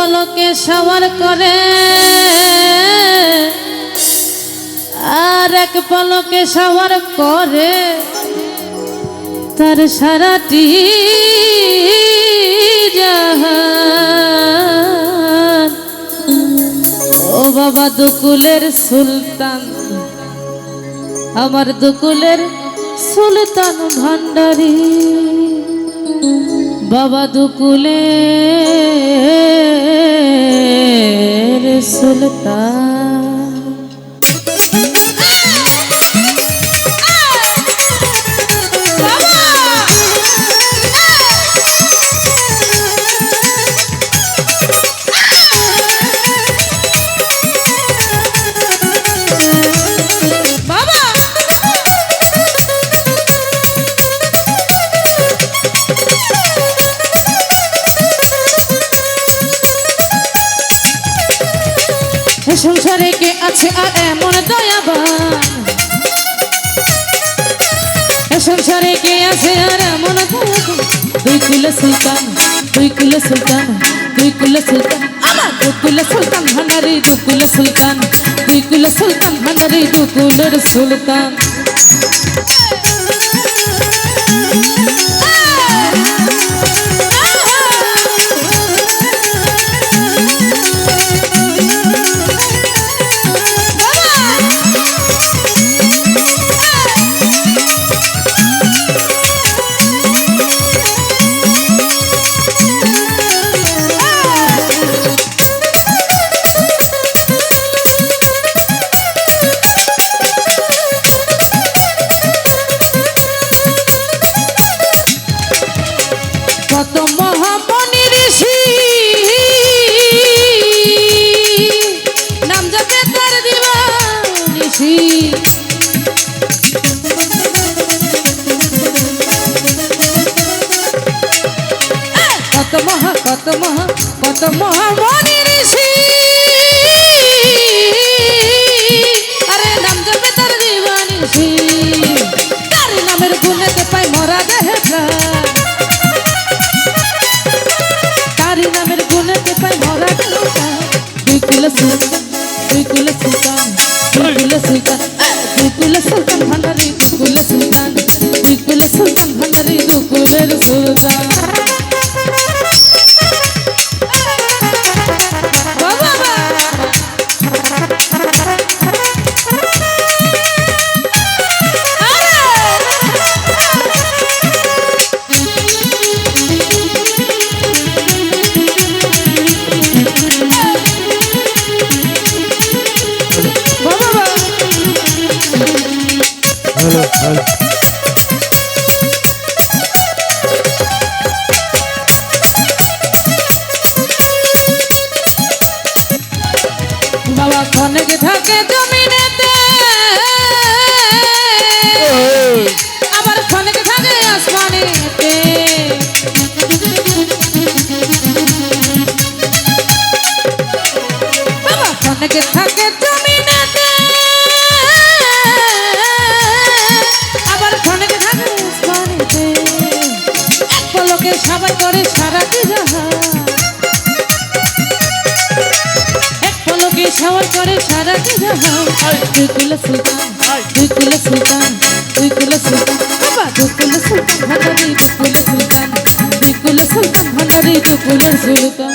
পলকে সবার করে। আর এক পলকে সবার করে। তার সারাটি ও বাবা, দুকুলের সুলতান। আমার দুকুলের সুলতান ভান্ডারী। বাবা দুকুলে সুলতান। এ সংসারে কে আছে আর এমন দয়াবান? এ সংসারে কে আছে আর এমন দয়াবান? দুই কুলে সুলতান, দুই কুল সুলতান, দুই কুল সুলতান। আমার দু কুলে সুলতান ভান্ডারি, দু কুলে সুলতান, দুই কুল সুলতান ভান্ডারি, দু কুলের সুলতান। দিবানিসি কত মহা কত মহা কত মহা ঋষি দুই কুলে সুলতান হ্যালো হ্যালো পলকে ঘরে সারা সারাটি জাহান দুই কুলে সুলতান তুই কুলে সুলতান তুই কুলে সুলতান। বাবা দুই কুলে সুলতান ভান্ডারি তুই কুলে সুলতান তুই কুলে সুলতান ভান্ডারি তুই কুলে সুলতান।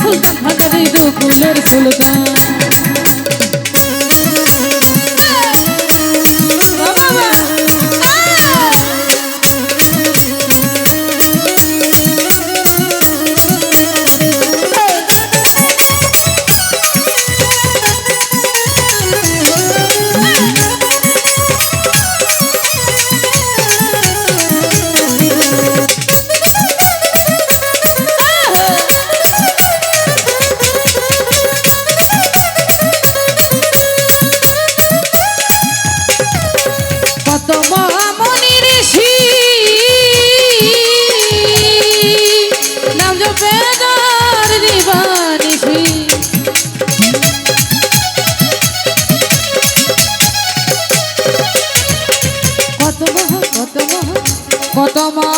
ফুলদান ভাগারে ফুলের ফুলদান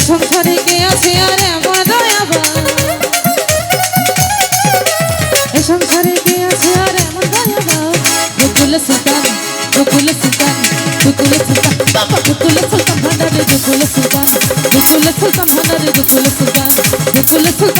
সংসারে কে আছে আর আমার দয়াবা এ সংসারে কে আছে আর আমার দয়াবা বকুল সুলতান বকুল সুলতান বকুল সুলতান বাবা বকুল সুলতান ভান্ডারে বকুল সুলতান বকুল সুলতান ভান্ডারে বকুল সুলতান বকুল সুলতান